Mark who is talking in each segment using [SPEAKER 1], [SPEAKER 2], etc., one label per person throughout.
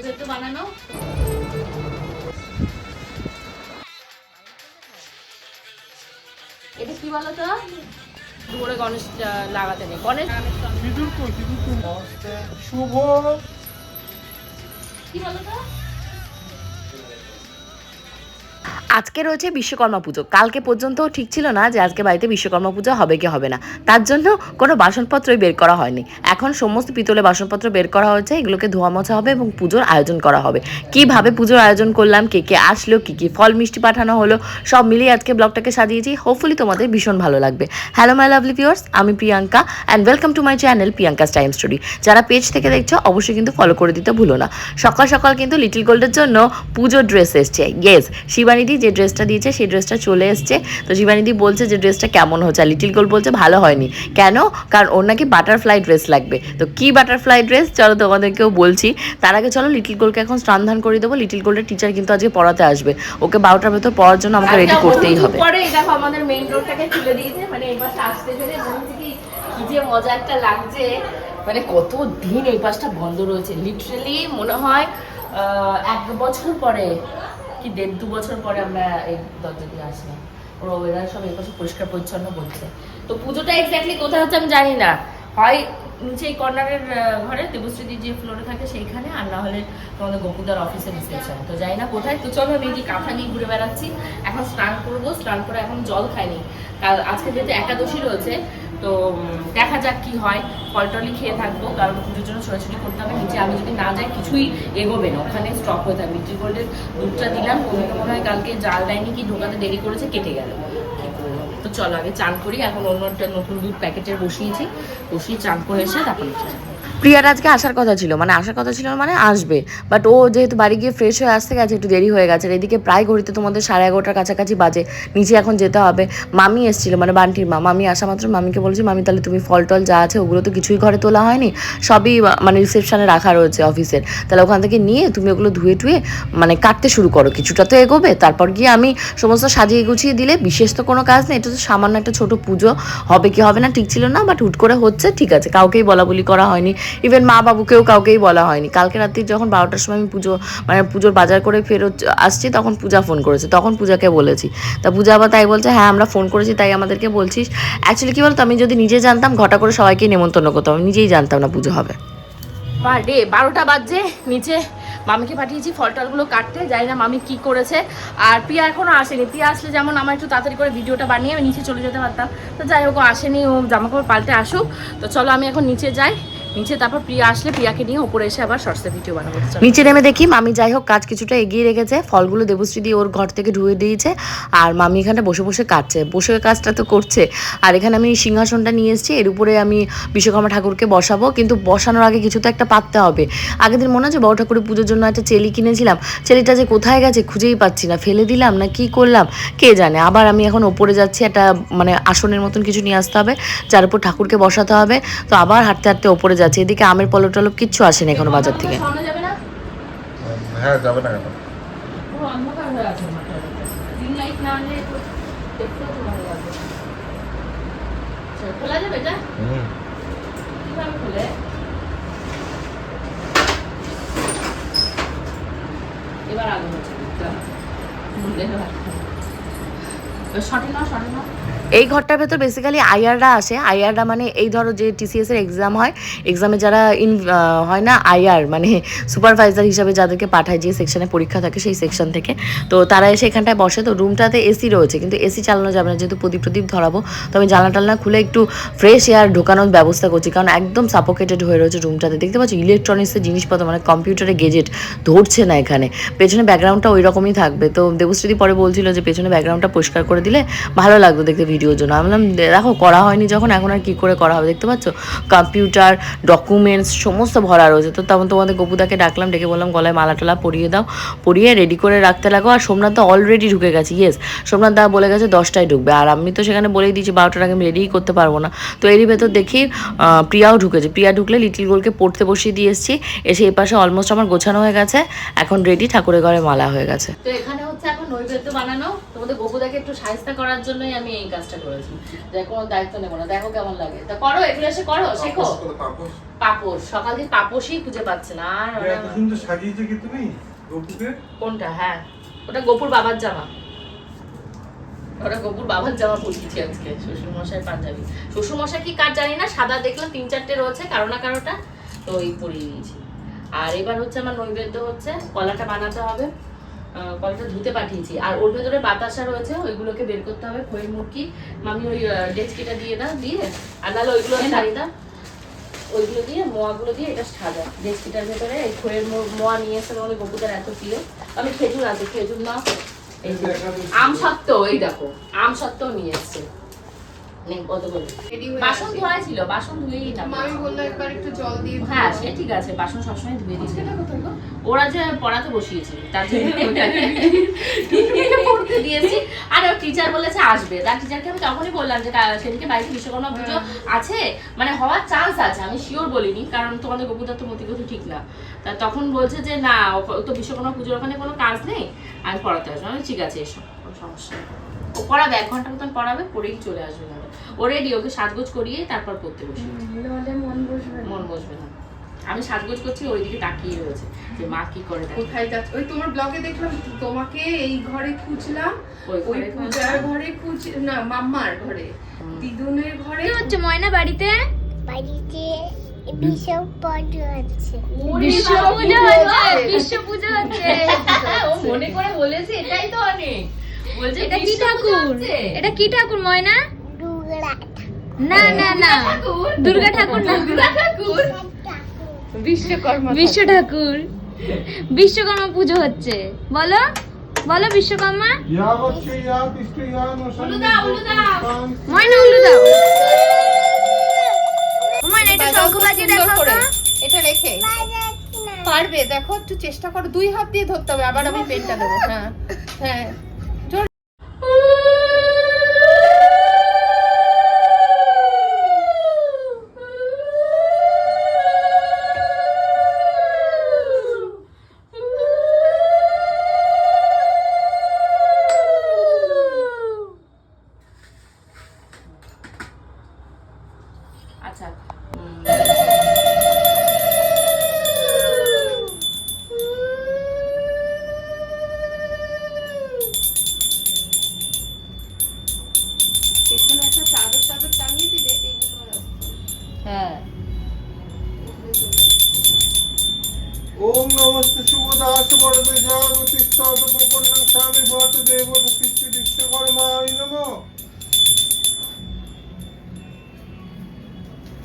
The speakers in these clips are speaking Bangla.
[SPEAKER 1] নৈবেদ্য বানানো। এটা কি বলো তো দুপুরে গণেশ লাগাতে নেই। গণেশ
[SPEAKER 2] শুভ
[SPEAKER 1] কি বলো তো।
[SPEAKER 3] আজকে রয়েছে বিশ্বকর্মা পুজো। কালকে পর্যন্ত ঠিক ছিল না যে আজকে বাড়িতে বিশ্বকর্মা পুজো হবে কি হবে না। তার জন্য কোনো বাসনপত্রই বের করা হয়নি। এখন সমস্ত পিতলে বাসনপত্র বের করা হয়েছে, এগুলোকে ধোয়া মোছা হবে এবং পুজোর আয়োজন করা হবে। কীভাবে পুজোর আয়োজন করলাম, কে কে আসলো, কি কি ফল মিষ্টি পাঠানো হলো, সব মিলিয়ে আজকে ব্লগটাকে সাজিয়েছি। হোপফুলি তোমাদের ভীষণ ভালো লাগবে। হ্যালো মাই লাভলি ভিউয়ার্স আমি Priyanka and welcome to my channel Priyanka's time story যারা পেজ থেকে দেখছ, অবশ্যই কিন্তু ফলো করে দিতে ভুলো না। সকাল সকাল কিন্তু লিটল গোল্ডের জন্য পুজোর ড্রেস এসছে। ইয়েস শিবানিদি যে ড্রেসটা দিয়েছে সেই ড্রেসটা চলে এসছে। তো শিবানিদি বলছে যে ড্রেসটা কেমন হচ্ছে? আর লিটল গোল্ড বলছে ভালো হয়নি। কেন? কারণ ওর নাকি বাটারফ্লাই ড্রেস লাগবে। তো কি বাটারফ্লাই ড্রেস চলো তোমাদেরকেও বলছি। তার আগে চলো লিটিল গোল্ডকে এখন স্নান ধান করে দেবো। লিটল গোল্ডের টিচার কিন্তু আজকে পড়াতে আসবে। ওকে বারোটার ভেতর পড়ার জন্য আমাকে রেডি করতেই হবে।
[SPEAKER 1] দেখো আমাদের মেইন রোডটাকে তুলে দিয়েছে। মানে আসতে পেরে যে মজা একটা লাগছে। মানে কত দিন এই পাশটা বন্ধ রয়েছে। লিটারালি মনে হয় এক বছর পরে কি দেড় দু বছর পরে আমরা এই দরজা দিয়ে আসলাম। ওরা ওরা সব এই পাশে পরিষ্কার পরিচ্ছন্ন বলছে। তো পুজোটা এক্স্যাক্টলি কোথায় হচ্ছে আমি জানি না। হয় এই কর্নারের ঘরে দেবশ্রীদি যে ফ্লোরে থাকে সেইখানে, আর না হলে তোমাদের গোপুদার অফিসের রিসেপশন তো জানি না কোথায়। তো চলো আমি যে কাঁথা নিয়ে ঘুরে বেড়াচ্ছি। এখন স্নান করব। স্নান করে এখন জল খাইনি। কাল আজকে যেহেতু একাদশী রয়েছে তো দেখা যাক কি হয়। ফলটলি খেয়ে থাকব, কারণ পুজোর জন্য ছোটাছুটি করতে হবে। নিচে আমি যদি না যাই, কিছুই এগোবে না। ওখানে স্টক হয়ে থাকবে। মিট্রি গোল্ডের দুধটা দিলাম। কোনো মনে হয় কালকে জাল দেয়নি কি, ঢোকাতে দেরি করেছে, কেটে গেল? তো চলো, আগে চান করি। এখন অন্য একটা নতুন দুধ প্যাকেটের বসিয়েছি। বসিয়ে চান করে এসে তারপর।
[SPEAKER 3] প্রিয়ার আজকে আসার কথা ছিল মানে আসার কথা ছিল মানে আসবে। বাট ও যেহেতু বাড়ি গিয়ে ফ্রেশ হয়ে আসতে গেছে, একটু দেরি হয়ে গেছে। এদিকে প্রায় ঘড়িতে তোমাদের সাড়ে এগারোটার কাছাকাছি বাজে, নিচে এখন যেতে হবে। মামি এসেছিল মানে বান্টির মা। মামি আসা মাত্র মামিকে বলছি, মামি, তাহলে তুমি ফল টল যা আছে, ওগুলো তো কিছুই ঘরে তোলা হয়নি, সবই মানে রিসেপশনে রাখা রয়েছে অফিসের তাহলে ওখান থেকে নিয়ে তুমি ওগুলো ধুয়ে টুয়ে মানে কাটতে শুরু করো। কিছুটা তো এগোবে, তারপর গিয়ে আমি সমস্ত সাজিয়ে গুছিয়ে দিলে বিশেষ তো কোনো কাজ নেই। এটা তো সামান্য একটা ছোট পুজো, হবে কি হবে না ঠিক ছিল না বাট হুট করে হচ্ছে, ঠিক আছে। কাউকেই বলা বলি করা হয়নি। ইভেন মা বাবুকেও কাউকেই বলা হয়নি। কালকে রাত্রি যখন বারোটার সময় আমি পুজো মানে পুজোর বাজার করে ফেরত আসছি, তখন পূজা ফোন করেছে। তখন পূজাকে বলেছি। তা পূজা আবার তাই বলছে হ্যাঁ আমরা ফোন করেছি, তাই আমাদেরকে বলছিস। অ্যাকচুয়ালি কি বলতো, আমি যদি নিজে জানতাম, ঘটা করে সবাইকে নেমন্তন্ন করতাম। নিজেই জানতাম না পুজো হবে।
[SPEAKER 1] বারে বারোটা বাজছে, নিচে মামিকে পাঠিয়েছি ফল টলগুলো কাটতে, জানি না মামি কি করেছে। আর প্রিয়া এখনও আসেনি। প্রিয়া আসলে যেমন আমার একটু তাড়াতাড়ি করে ভিডিওটা বানিয়ে আমি নিচে চলে যেতে পারতাম। তো যাই হোক আসেনি, ও জামা কাপড় পাল্টে আসুক। তো চলো, আমি এখন নিচে যাই। নিচে তারপর প্রিয়া আসলে প্রিয়াকে নিয়ে উপরে এসে আবার শর্টসে ভিডিও বানাবো।
[SPEAKER 3] নিচে নেমে দেখি, মামি যাই হোক, কাজ কিছুটা এগিয়ে রেখেছে। ফলগুলো দেবশ্রী দিয়ে ওর ঘর থেকে ধুয়ে দিয়েছে। আর মামি এখানে বসে বসে কাটছে। বসে কাজটা তো করছে। আর এখানে আমি সিংহাসনটা নিয়ে এসেছি। এর উপরে আমি বিশ্বকর্মা ঠাকুরকে বসাবো। কিন্তু বসানোর আগে কিছু তো একটা পাততে হবে। আগের দিন মনে আছে বড় ঠাকুরের পুজোর জন্য একটা চেলি কিনেছিলাম। চেলিটা যে কোথায় গেছে খুঁজেই পাচ্ছি না। ফেলে দিলাম না, কি করলাম? কে জানে? আবার আমি এখন ওপরে যাচ্ছি। একটা মানে আসনের মতন কিছু নিয়ে আসতে হবে। যার উপর ঠাকুরকে বসাতে হবে। তো আবার হাঁটতে হাঁটতে ওপরে যাচ্ছি এদিকে আমের পলব টলব কিচ্ছু আসেনি এখনও বাজার থেকে।
[SPEAKER 1] না
[SPEAKER 2] হ্যাঁ যাবে না
[SPEAKER 1] হয়ে light না খোলা যাবে এটা
[SPEAKER 2] হুম
[SPEAKER 1] কীভাবে খোলে এবার হচ্ছে
[SPEAKER 3] এই ঘরটার ভেতর বেসিক্যালি আইআররা আসে। আইআররা মানে এই ধরো যে টিসিএস এর এক্সাম হয় এক্সামে যারা ইন হয় না আইআর মানে সুপারভাইজার হিসাবে যাদেরকে পাঠায় যে সেকশনে পরীক্ষা থাকে সেই সেকশন থেকে। তো তারা এসে এখানটায় বসে। তো রুমটাতে এসি রয়েছে, কিন্তু এসি চালানো যাবে না। যেহেতু প্রদীপ প্রদীপ ধরাবো, তো আমি জানলা টালনা খুলে একটু ফ্রেশ এয়ার ঢোকানোর ব্যবস্থা করছি, কারণ একদম সাপোকেটেড হয়ে রয়েছে রুমটাতে দেখতে পাচ্ছি ইলেকট্রনিক্সের জিনিসপত্র মানে কম্পিউটারে গেজেট ধরছে না এখানে। পেছনে ব্যাকগ্রাউন্ডটা ওই রকমই থাকবে। তো দেবশ্রী পরে বলছিল যে, পেছনে ব্যাকগ্রাউন্ডটা পরিষ্কার করে দিলে ভালো লাগতো দেখতে ভিডিওর জন্য। আমি বললাম দেখো, করা হয়নি যখন, এখন আর কী করে করা হবে? দেখতে পাচ্ছ? কম্পিউটার ডকুমেন্টস সমস্ত ভরা রয়েছে। তো তখন তোমাদের গপুদাকে ডাকলাম, ডেকে বললাম, গলায় মালা টালা পরিয়ে দাও, পরিয়ে রেডি করে রাখতে লাগো। আর সোমনাথ তো অলরেডি ঢুকে গেছে ইয়েস সোমনাথ দা বলে গেছে দশটায় ঢুকবে। আর আমি তো সেখানে বলেই দিয়েছি, বারোটার আগে আমি রেডিই করতে পারব না। তো এরই ভেতর দেখি প্রিয়াও ঢুকেছে। প্রিয়া ঢুকলে লিটিল গোলকে পড়তে বসিয়ে দিয়ে এসেছি। এসে এই পাশে অলমোস্ট আমার গোছানো হয়ে গেছে। এখন রেডি ঠাকুরের ঘরে মালা হয়ে গেছে।
[SPEAKER 1] তো এখানে হচ্ছে এখন নৈবেদ্য বানানো। তোমাদের গপুদাকে একটু সাহায্য করার জন্যই আমি এই কাজটা করেছি। যে কোনো দায়িত্ব নেব না। দেখো কেমন লাগে। তা করো এগুলো এসে করো শেখো। পাপোশ। সকাল থেকে পাপোশই খুঁজে পাচ্ছে না আর
[SPEAKER 2] সুন্দর সাজিয়েছে কি তুমি?
[SPEAKER 1] কোনটা? হ্যাঁ। ওটা গোপুর বাবার জামা। ওটা গোপুর বাবার জামা পরিয়েছি আজকে। শ্বশুর মশাই পাঞ্জাবি। শ্বশুর মশাই কি কার জানি না সাদা দেখলাম তিন চারটে রয়েছে কারও না কারোটা। তো ওই পরিয়ে দিয়েছি আর এবার হচ্ছে আমার নৈবেদ্য হচ্ছে কলাটা বানাতে হবে। কলাটা ধুতে পাঠিয়েছি। আর ওর ভেতরে বাতাসা রয়েছে ওইগুলোকে বের করতে হবে। খইয়ের মুরগি মামি ওই ডেচকিটা দিয়ে দাও দিয়ে আর নাহলে ওইগুলো ছাড়িয়ে দাও। ওইগুলো দিয়ে মোয়াগুলো দিয়ে এটা সাজা ডেচকিটার ভেতরে এই খইয়ের মোয়া নিয়ে এসে আমাদের গপুদের এত প্রিয়। আমি খেজুর আছে খেজুর না এই যে, আম সত্ত্বেও এই দেখো আম সত্ত্বেও নিয়ে এসছে নেই কত করে
[SPEAKER 4] Ready হয়ে
[SPEAKER 1] বাসন। ধোয়া ছিল বাসন ধুয়েই না
[SPEAKER 4] মামি বলল একবার একটু জল দিয়ে
[SPEAKER 1] হ্যাঁ সে ঠিক আছে বাসন সবসময় ধুয়ে? ওরা যে পড়াতে তার জন্য পড়তে দিয়েছি। আর ওর টিচার বলেছে আসবে। তার টিচারকে আমি তখনই বললাম যে সেদিকে বাড়িতে বিশ্বকর্মা পুজো আছে? মানে হওয়ার চান্স আছে। আমি শিওর বলিনি কারণ তোমাদের গপুদার তো মতিগতি ঠিক না। তা তখন বলছে যে না তো বিশ্বকর্মা পুজোর ওখানে কোনো কাজ নেই আমি পড়াতে আসব। আমি ঠিক আছে এসো কোনো সমস্যা নেই। ও পড়াবে এক ঘণ্টা মতন পড়াবে পড়েই চলে আসবে না ও রেডি ওকে সাজগোজ করিয়ে তারপর পড়তে বসে মন বসবে না। আমি সাজগোজ করছি ওইদিকে তাকিয়ে রয়েছে যে মা কি করে
[SPEAKER 4] কোথায় যাচ্ছে? ওই তোমার ব্লগে দেখলাম তোমাকে এই ঘরে খুঁজলাম।
[SPEAKER 1] ওই
[SPEAKER 4] ওই পূজার ঘরে খুঁজ না মাম্মার ঘরে। দিদুনের ঘরে
[SPEAKER 5] কি হচ্ছে ময়না বাড়িতে?
[SPEAKER 6] বাড়িতে বিশপ
[SPEAKER 5] বিশ্ব পুজো হচ্ছে। বিশ্ব পুজো হচ্ছে।
[SPEAKER 1] ও মনে করে বলেছে এটাই তো অনেক।
[SPEAKER 5] এটা কি ঠাকুর? এটা কি ঠাকুর ময়না? না না না। দুর্গা ঠাকুর? না।
[SPEAKER 1] দুর্গা ঠাকুর?
[SPEAKER 4] বিশ্বকর্মা
[SPEAKER 5] বিশ্ব ঠাকুর বিশ্বকর্মা পুজো হচ্ছে। বলো বলো বিশ্বকর্মা।
[SPEAKER 2] ইয়া ইয়া ইয়া নশন
[SPEAKER 1] উলু দাও,
[SPEAKER 5] ময়না ময়না দেখো তো।
[SPEAKER 4] এটা রেখে। পারবে দেখো একটু চেষ্টা করো। দুই হাত দিয়ে ধরতে হবে। আবার আমি পেনটা দেবো। হ্যাঁ হ্যাঁ।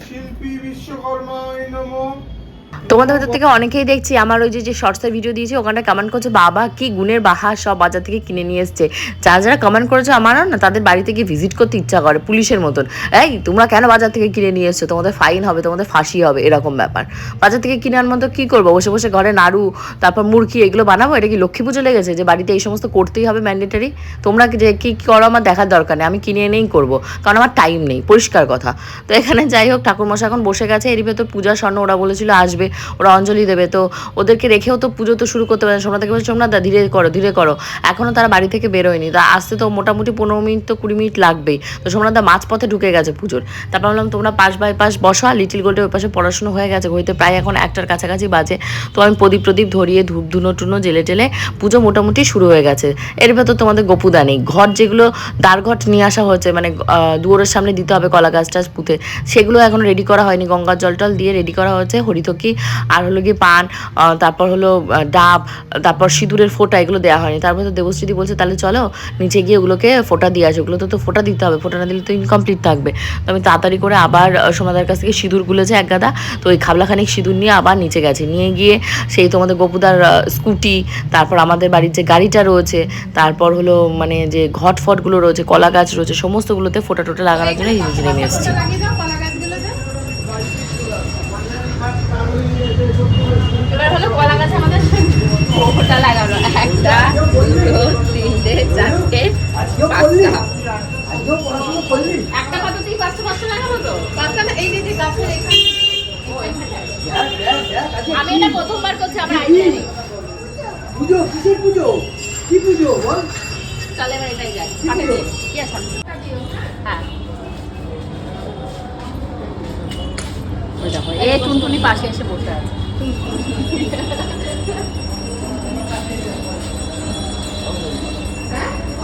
[SPEAKER 2] শিল্পী বিশ্বকর্মায় নমঃ।
[SPEAKER 3] তোমাদের ভেতর থেকে অনেকেই দেখছি, আমার ওই যে শর্টসের ভিডিও দিয়েছি ওখানটা কমেন্ট করছে, বাবা, কি গুণের বাহার সব বাজার থেকে কিনে নিয়ে এসছে। যারা যারা কমেন্ট করেছে আমারও না, তাদের বাড়িতে গিয়ে ভিজিট করতে ইচ্ছা করে, পুলিশের মতন। এই, তোমরা কেন বাজার থেকে কিনে নিয়ে এসছো? তোমাদের ফাইন হবে, তোমাদের ফাঁসি হবে, এরকম ব্যাপার। বাজার থেকে কিনে আনার মতো কী করব? বসে বসে ঘরে নাড়ু, তারপর মুরগি, এগুলো বানাবো? এটা কি লক্ষ্মী পুজো লেগেছে যে, বাড়িতে এই সমস্ত করতেই হবে ম্যান্ডেটারি তোমরা যে, কি কি করো আমার দেখার দরকার নেই, আমি কিনে এনেই করব, কারণ আমার টাইম নেই, পরিষ্কার কথা। তো এখানে যাই হোক ঠাকুরমশা এখন বসে গেছে এর ভেতর পূজা স্বর্ণ, ওরা বলেছিল আসবে। ওরা অঞ্জলি দেবে। তো ওদেরকে রেখেও তো পুজো তো শুরু করতে পারে সোমনাথ থেকে বলছে সোমনাথ ধীরে করো ধীরে করো। এখনও তারা বাড়ি থেকে বেরোয়নি। তা আসতে তো মোটামুটি পনেরো মিনিট তো কুড়ি মিনিট লাগবেই। তো সোমনাথ দা মাঝপথে ঢুকে গেছে পুজোর। তারপর বললাম তোমরা পাশ বাই পাশ বসো, আর লিটিল গোল্ডের ওই পাশে পড়াশুনো হয়ে গেছে। ঘড়িতে প্রায় এখন একটার কাছাকাছি বাজে। তো আমি প্রদীপ প্রদীপ ধরিয়ে ধূপ, ধুনো, টুনো, জেলে টেলে পুজো মোটামুটি শুরু হয়ে গেছে। এর ভেতর তোমাদের গোপুদা নেই। ঘর যেগুলো দ্বার দ্বারঘট নিয়ে আসা হয়েছে মানে দুয়ারের সামনে দিতে হবে কলা গাছ টাছ পুঁতে, সেগুলো এখন রেডি করা হয়নি। গঙ্গার জল টল দিয়ে রেডি করা হয়েছে। হরিতকি আর হলো গিয়ে পান তারপর হলো ডাব, তারপর সিঁদুরের ফোঁটা এগুলো দেওয়া হয়নি। তারপর তো দেবশ্রীদি বলছে, তাহলে চলো নিচে গিয়ে ওগুলোকে ফোঁটা দিয়ে আসে। ওগুলো তো তো ফোঁটা দিতে হবে, ফোঁটা না দিলে তো ইনকমপ্লিট থাকবে। তো আমি তাড়াতাড়ি করে আবার সোমাদার কাছ থেকে সিঁদুর গুলেছে এক গাদা। তো ওই খাবলাখানিক সিঁদুর নিয়ে আবার নিচে গেছে। নিয়ে গিয়ে সেই তোমাদের গোপুদার স্কুটি, তারপর আমাদের বাড়ির যে গাড়িটা রয়েছে, তারপর হলো মানে যে ঘট ফটগুলো রয়েছে কলা গাছ রয়েছে, সমস্তগুলোতে ফোঁটা টোটা লাগানোর জন্য নিচে নেমে এসেছি
[SPEAKER 4] লাগিয়ে দাও কলা গাছগুলোতে
[SPEAKER 1] এবার হলো কলা গাছে আমাদের ওটা লাগানো একটা দুটো তিনটে চারটে পাঁচটা। একটা কত থেকে পাঁচটা পাঁচটা লাগাবো তো?
[SPEAKER 4] পাতা না এই যে যে গাছের এখানে
[SPEAKER 1] আমি এটা প্রথমবার করছি আমার আইডিয়া নেই।
[SPEAKER 7] পুজো কিসের পুজো? কি পুজো বল?
[SPEAKER 1] চল এবার এটাই যাই। হাতে কি আছে। হ্যাঁ। ওই দেখো এ টুনটুনি পাশে এসে বসে আছে এই যে নীল সাদা আচ্ছা,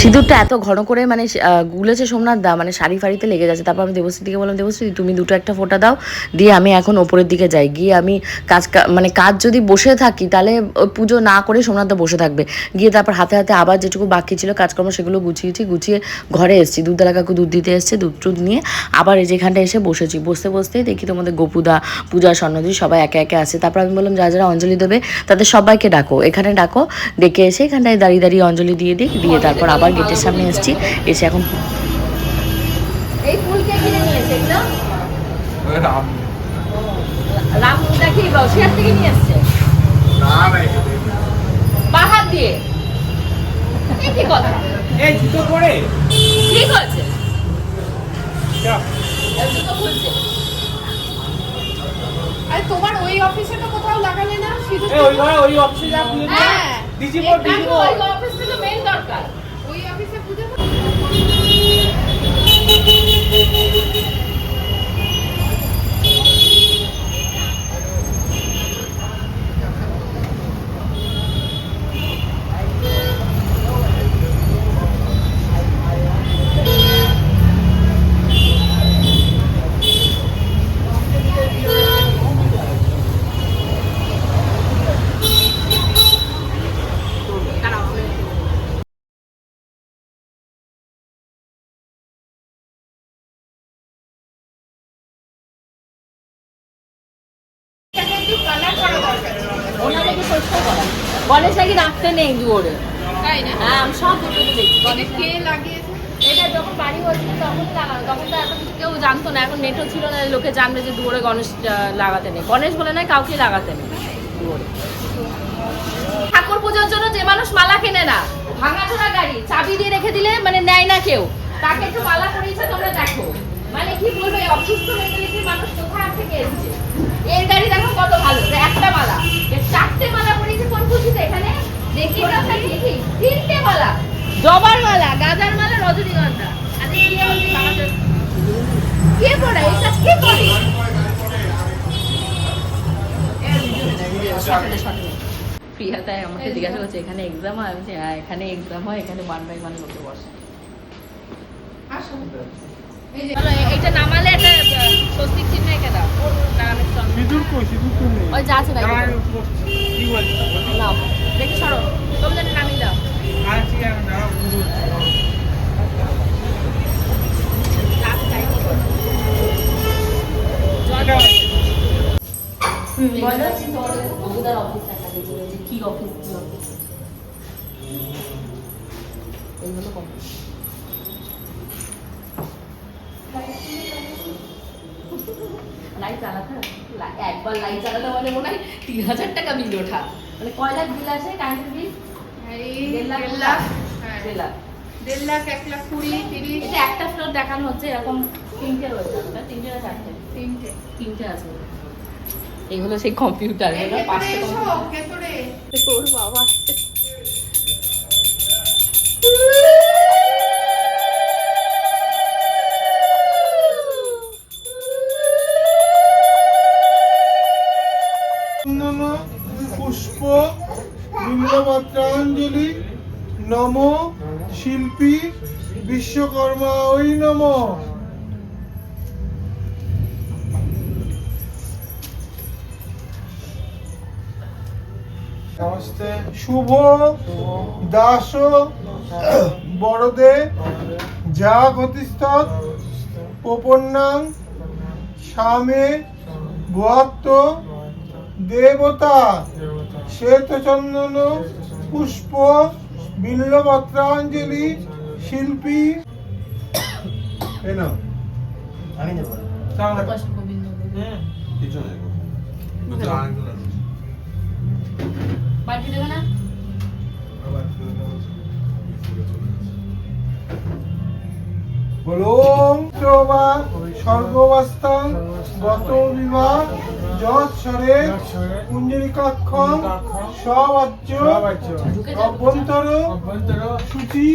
[SPEAKER 3] সিঁদুরটা এত ঘন করে মানে গুলেছে সোমনাথ দা মানে শাড়ি ফাড়িতে লেগে যাচ্ছে। তারপর আমি দেবশ্রীদিকে বললাম, দেবশ্রী, তুমি দুটো একটা ফোটা দাও, দিয়ে আমি এখন ওপরের দিকে যাই। গিয়ে আমি কাজ মানে কাজ যদি বসে থাকি, তাহলে পুজো না করে সোমনাথ দা বসে থাকবে। গিয়ে তারপর হাতে হাতে আবার যেটুকু বাকি ছিল, কাজকর্ম সেগুলো গুছিয়েছি গুছিয়ে ঘরে এসেছি। দুধদালা কাকু দুধ দিতে এসছে, দুধ টুধ নিয়ে আবার যেখানটা এসে বসেছি। বসতে বসতেই দেখি তোমাদের গোপুদা পূজা স্বর্ণদি সবাই একে একে আসে। তারপর আমি বললাম, যারা যারা অঞ্জলি দেবে, তাদের সবাইকে ডাকো। এখানে ডাকো, ডেকে এসে এখানটায় দাঁড়িয়ে দাঁড়িয়ে অঞ্জলি দিয়ে দিই দিয়ে তারপর আবার গেটের সামনে এসেছি এসে এখন
[SPEAKER 1] এই ফুল কিনে নিয়েছে এগুলো? রামদা কি বসিয়ার থেকে নিয়ে এসছে? বাহার দিয়ে? এই কি কথা?
[SPEAKER 2] এই জুতো পরে?
[SPEAKER 1] ঠিক আছে জুতো খুলছে।
[SPEAKER 4] আরে তোমার ওই অফিসে তো কোথাও লাগালে না
[SPEAKER 2] ওই ওই অফিসে যা খুলে
[SPEAKER 4] হ্যাঁ।
[SPEAKER 1] ওই অফিস
[SPEAKER 4] ওই অফিসে পুজো তো এটাকে একটু কালার করা দরকার ছিল।
[SPEAKER 1] ওনাদেরকে পরিষ্কার করা গণেশ নাকি রাখতে নেই দুয়ারে
[SPEAKER 4] তাই না?
[SPEAKER 1] হ্যাঁ আমি সব দুটো দেখছি।
[SPEAKER 4] কে লাগিয়েছে?
[SPEAKER 1] এটা যখন বাড়ি হয়েছিল তখন লাগানো তখন তো এত কিছু কেউ জানতো না। এখন নেটও ছিল না লোকে জানবে যে দুয়ারে গণেশ লাগাতে নেই। গণেশ বলে নয় কাউকে লাগাতে নেই। দুয়ারে। ঠাকুর পুজোর জন্য যে মানুষ মালা কেনে না ভাঙাচোরা গাড়ি চাবি দিয়ে রেখে দিলে মানে নেয় না কেউ। তাকে একটু মালা পরিয়েছে তোমরা দেখো। মানে কি বলব অসুস্থ মেন্টালিটির মানুষ কোথা থেকে এসছে? এর গাড়ি দেখো কত ভালো। একটা মালা। চারটে মালা পরিয়েছে কোন খুশিতে? এখানে দেখি না থাকি তিনটে মালা জবার মালা গাজার মালা রজনীগন্ধা কে পড়ে? এই কাজ কে করে প্রিয়া তাই আমাকে জিজ্ঞাসা করছে এখানে এক্সাম হয়? আমি হ্যাঁ এখানে এক্সাম হয় এখানে ওয়ান বাই ওয়ান লোকে বসে।
[SPEAKER 4] আসো। এই যে
[SPEAKER 1] চলো, এইটা নামালে একটা স্বস্তিক চিহ্ন এঁকে দাও। নাগামের সঙ্গে।
[SPEAKER 2] সিঁদুর কই? সিঁদুর তো
[SPEAKER 1] ওই যা আছে না
[SPEAKER 2] কি বলছিস
[SPEAKER 1] নাও। দেখি সরো। তোমাদের নামিয়ে দাও।
[SPEAKER 2] আর ঠিক আছে দাঁড়াও পুরো
[SPEAKER 1] রাত টাইম জল অফিস দেখা দিয়েছিল যে কি অফিস কি অফিস এইগুলো কম। লাইট চালাতে? একবার লাইট চালাতে মানে মনে হয় তিন হাজার টাকা বিল ওঠা। মানে কয় লাখ বিল আসে কারেন্টের বিল? দেড় লাখ
[SPEAKER 4] দেড় লাখ হ্যাঁ।
[SPEAKER 1] দেড় লাখ।
[SPEAKER 4] দেড় লাখ এক লাখ কুড়ি তিরিশ।
[SPEAKER 1] এটা একটা ফ্লোর দেখানো হচ্ছে এরকম তিনটে রয়েছে। না? তিনটে না চারটে?
[SPEAKER 4] তিনটে।
[SPEAKER 1] তিনটে আছে। এগুলো সেই কম্পিউটার পাঁচটা কম্পিউটার
[SPEAKER 4] ভেতরে।
[SPEAKER 1] বাবা।
[SPEAKER 2] পুষ্প নম শিল্পী বিশ্বকর্মা ওই নম। শুভ দাস বড়দে যা গতিস্তৎ প্রপন্নাং স্বামে গোয়াত্ত দেবতা। শ্বেতচন্দন পুষ্প বিল্লপত্রাঞ্জলি শিল্পী।
[SPEAKER 1] দেবে না?
[SPEAKER 2] স্বর্গবাস্তাং গত বিবাহ যৎসরে অভ্যন্তর সূচি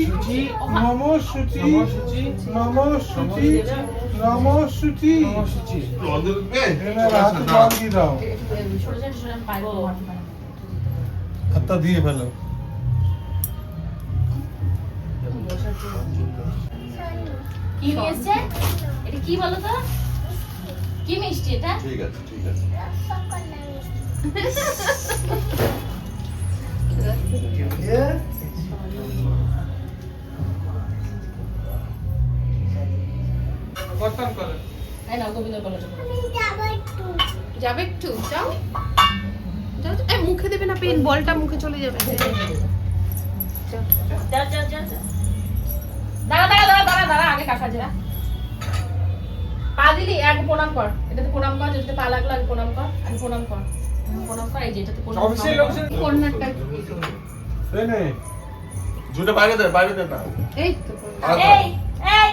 [SPEAKER 2] নম সূচি নম সূচি নম দাও। হাতটা দিয়ে ফেলো।
[SPEAKER 1] কি নিয়ে এসছে? এটা কি বলো তো? কি মিষ্টি এটা?
[SPEAKER 7] ঠিক আছে ঠিক আছে।
[SPEAKER 2] কথা করে?
[SPEAKER 1] এই নাও, গোবিন্দ বলো তো।
[SPEAKER 6] যাব একটু।
[SPEAKER 4] যাবে একটু? যাও। যাও যাও। এই মুখে দেবে না পেন বলটা মুখে চলে যাবে।
[SPEAKER 1] যাও, যাও, যাও, কাকা যা। পা দিলি? আগে প্রণাম কর। এটাতে প্রণাম কর যেটাতে পা লাগল আগে প্রণাম কর আগে প্রণাম কর। প্রণাম কর এই যে প্রণাম কর।
[SPEAKER 2] অবশ্যই
[SPEAKER 4] কর্নারটা
[SPEAKER 7] বাইরে দে বাইরে দে না।
[SPEAKER 4] এই তো।
[SPEAKER 1] এই এই।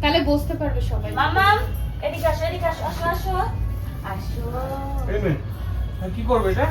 [SPEAKER 4] তাহলে বসতে পারবে সবাই।
[SPEAKER 1] মামাম এদিকে আসো এদিকে আসো আসো আসো। আসো।
[SPEAKER 2] কি করবে এটা।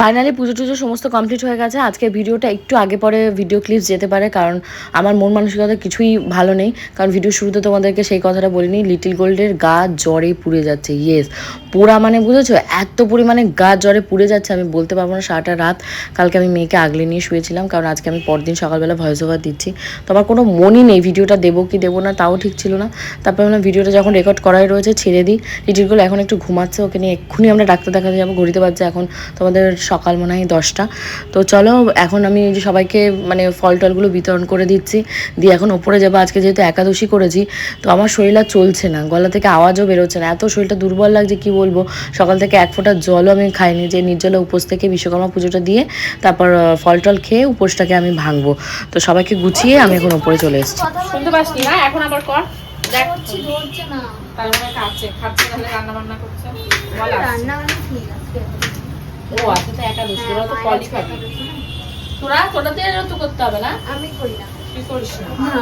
[SPEAKER 3] ফাইনালি পুজো টুজো সমস্ত কমপ্লিট হয়ে গেছে। আজকে ভিডিওটা একটু আগে পরে ভিডিও ক্লিপস যেতে পারে, কারণ আমার মন মানসিকতা কিছুই ভালো নেই। কারণ ভিডিও শুরুতে তোমাদেরকে সেই কথাটা বলিনি লিটিল গোল্ডের গা জ্বরে পুড়ে যাচ্ছে ইয়েস পোড়া মানে বুঝেছ? এত পরিমাণে গা জ্বরে পুড়ে যাচ্ছে, আমি বলতে পারব না সারাটা রাত। কালকে আমি মেয়েকে আগলে নিয়ে শুয়েছিলাম, কারণ আজকে আমি পরদিন সকালবেলা ভয়েস ওভার দিচ্ছি। তো আমার কোনো মনই নেই ভিডিওটা দেবো কি দেবো না, তাও ঠিক ছিল না। তারপর আমরা ভিডিওটা যখন রেকর্ড করাই রয়েছে, ছেড়ে দিই। লিটিল গোল এখন একটু ঘুমাচ্ছে, ওকে নিয়ে এক্ষুনি আমরা ডাক্তার দেখাতে যাব, ঘড়িতে বাজছে এখন। তোমাদের সকাল মনে হয় দশটা। তো চলো এখন আমি এই যে সবাইকে মানে ফল টলগুলো বিতরণ করে দিচ্ছি। দিয়ে এখন ওপরে যাব আজকে যেহেতু একাদশী করেছি তো আমার শরীর আর চলছে না গলা থেকে আওয়াজও বেরোচ্ছে না। এত শরীরটা দুর্বল লাগছে কি বলব? সকাল থেকে এক ফোঁটা জলও আমি খাইনি যে নির্জলা উপোস থেকে বিশ্বকর্মা পুজোটা দিয়ে তারপর ফল টল খেয়ে উপোসটাকে আমি ভাঙবো। তো সবাইকে গুছিয়ে আমি এখন ওপরে চলে এসেছি।
[SPEAKER 1] শুনতে পাসনি না এখন আবার কর। খাচ্ছে খাচ্ছে তাহলে রান্না বান্না করছে। বল
[SPEAKER 5] রান্না বান্না ঠিক আছে।
[SPEAKER 1] ও আজকে তো একাদশী তোরা তো ফলই খাবি। তোরা তোরাতে তো করতে হবে না?
[SPEAKER 5] আমি করি না।
[SPEAKER 1] তুই করিস না।
[SPEAKER 5] না।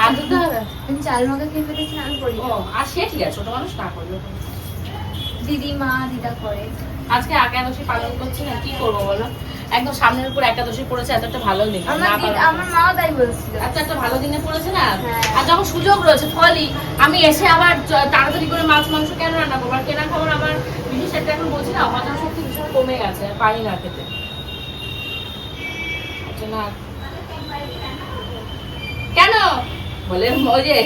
[SPEAKER 1] হাত হবে
[SPEAKER 5] আমি চাল মাখা খেয়ে ফেলেছি আমি করি
[SPEAKER 1] ও আর সে ঠিক আছে ছোট মানুষ না করবে
[SPEAKER 5] দিদি মা দিদা করে।
[SPEAKER 1] আজকে একাদশী পালন করছি না কি করব বলো? একদম সামনের উপর একাদশী পড়েছে এত একটা ভালো নেই
[SPEAKER 5] আমার তাই বলছিল।
[SPEAKER 1] এত একটা ভালো দিনে পড়েছে না?
[SPEAKER 5] হ্যাঁ।
[SPEAKER 1] আর যখন সুযোগ রয়েছে ফলই আমি এসে আবার তাড়াতাড়ি করে মাছ মাংস কেন রান্না করব আর কেনা খবর আমার বিশেষ একটা এখন বলছি না হজম শক্তি গেছে পারি না খেতে। আর- কেন? বলে ওই যে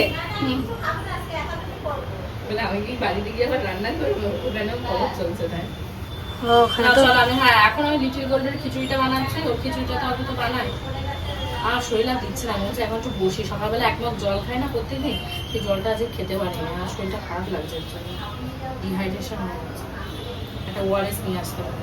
[SPEAKER 1] বলে আমি কি বাড়িতে গিয়ে আবার রান্না করব? ওখানে খবর চলছে তাই না, চলো আমি হ্যাঁ এখন আমি লিটিল গোল্ডের খিচুড়িটা বানাচ্ছি ওর খিচুড়িটা তো অত বানাই। আমার শরীর আর দিচ্ছে না আমি বলছি এখন একটু বসি। সকালবেলা এক মগ জল খাই না প্রত্যেকদিন সেই জলটা আজকে খেতে পারি না শরীরটা খারাপ লাগছে এর জন্য। ডিহাইড্রেশন হয়ে গেছে। একটা নিয়ে আসতে হবে।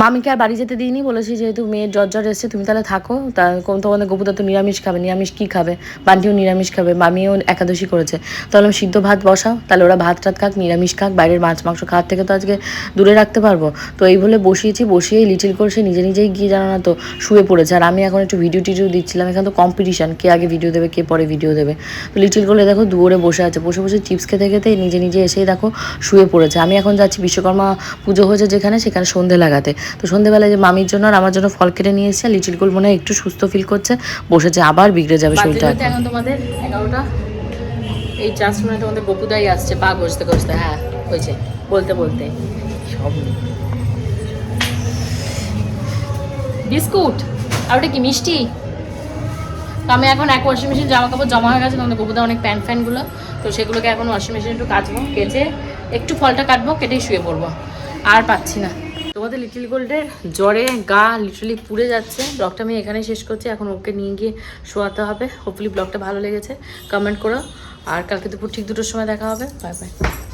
[SPEAKER 3] মামিকে আর বাড়ি যেতে দিইনি, বলেছি যেহেতু মেয়ের জ্বর জ্বর এসছে, তুমি তাহলে থাকো। তা তোমাদের গোপুদা তো নিরামিষ খাবে, নিরামিষ কি খাবে? বান্টিও নিরামিষ খাবে, মামিও একাদশী করেছে। তাহলে আমি সিদ্ধ ভাত বসাও, তাহলে ওরা ভাত টাত খাক, নিরামিষ খাক, বাইরের মাছ মাংস খাওয়ার থেকে তো আজকে দূরে রাখতে পারব। তো এই বলে বসিয়েছি, বসিয়েই লিটিল করে সে নিজে নিজেই গিয়ে জানো না তো শুয়ে পড়েছে। আর আমি এখন একটু ভিডিও টিডিও দিচ্ছিলাম, এখানে তো কম্পিটিশন কে আগে ভিডিও দেবে, কে পরে ভিডিও দেবে। তো লিটিল করে দেখো দুয়ারে বসে আছে, বসে বসে চিপস খেতে খেতে নিজে নিজে এসেই দেখো শুয়ে পড়েছে। আমি এখন যাচ্ছি বিশ্বকর্মা পুজো হয়েছে যেখানে, সেখানে সন্ধে লাগাতে। তো সন্ধেবেলায় যে মামির জন্য আর আমার জন্য ফল কেটে নিয়ে এসেছে লিটিল গোল মনে হয় একটু সুস্থ ফিল করছে বসেছে আবার বিগড়ে যাবে শরীরটা
[SPEAKER 1] এখন। তোমাদের এগারোটা। এই চার সময় তোমাদের বকুদাই আসছে পা ঘষতে ঘষতে হ্যাঁ হয়েছে বলতে বলতে। সব বিস্কুট আর ওটা কি মিষ্টি? তো আমি এখন এক ওয়াশিং মেশিন জামা কাপড় জমা হয়ে গেছে তোমাদের বকুদা অনেক প্যান্ট ফ্যানগুলো তো সেগুলোকে এখন ওয়াশিং মেশিন একটু কাচবো কেচে একটু ফলটা কাটবো কেটেই শুয়ে পড়ব আর পাচ্ছি না। তোমাদের লিটিল গোল্ডের জ্বরে গা লিটারালি পুড়ে যাচ্ছে। ব্লগটা আমি এখানেই শেষ করছি। এখন ওকে নিয়ে গিয়ে শোয়াতে হবে। হোপফুলি ব্লগটা ভালো লেগেছে। কমেন্ট করো। আর কালকে দুপুর ঠিক দুটোর সময় দেখা হবে। Bye bye